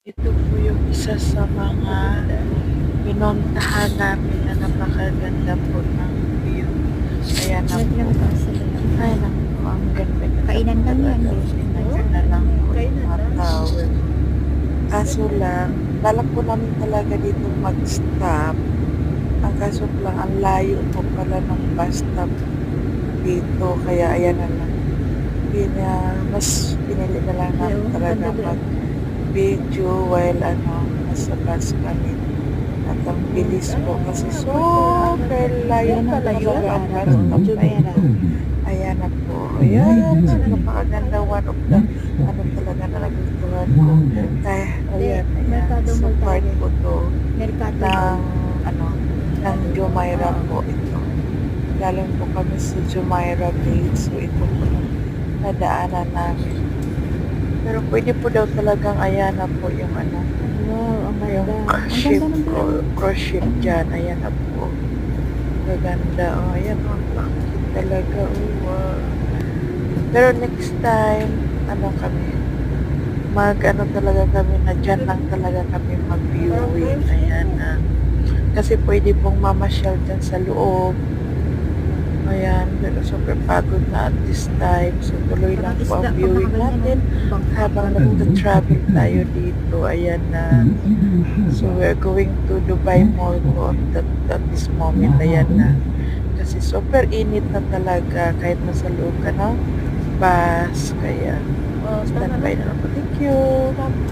Ito po yung isa sa mga pinuntahan namin na napakaganda po ng view. Ayan na po. Ay, naku, ang ganda. Kainan lang yan. Tingnan na lang po yung mga tower. Kaso lang, balak po namin talaga dito mag-stop. Ang kaso lang, ang layo po pala ng bus stop dito. Kaya ayan na lang. Pina, mas pinili na lang namin talaga ganda mag video while ano, nasa bus kami. At ang bilis po kasi super layo ang talaga ang bus na ito. Ayan na po. Ayan, napakaganda. One of the, ano talaga na nagustuhan ko. Kaya, ayan, ayan. Mercado So, part po to ng, ano, ng Jumeirah po ito. Galing po kami sa Jumeirah Gate. So, ito po nadaanan namin. Pero pwede po daw talagang ayan na po yung ano, Wow, ang yung ganda. Ang ship ganda ng ko, cruise ship dyan. Ayan na po. Maganda. Oh, ayan po. Ang pakit talaga. Oh, wow. Pero next time, ano kami, mag ano talaga kami na dyan lang talaga kami mag-viewing. Ayan na. Kasi pwede pong mamasyal dyan sa loob. Pero super pagod na at this time. So tuloy lang po ang viewing natin habang nagta-travel tayo dito, ayan na. So, we're going to Dubai Mall po at, at this moment, ayan na. Kasi super init na talaga kahit nasa loob ka ng bus. Kaya, standby na lang po. Thank you.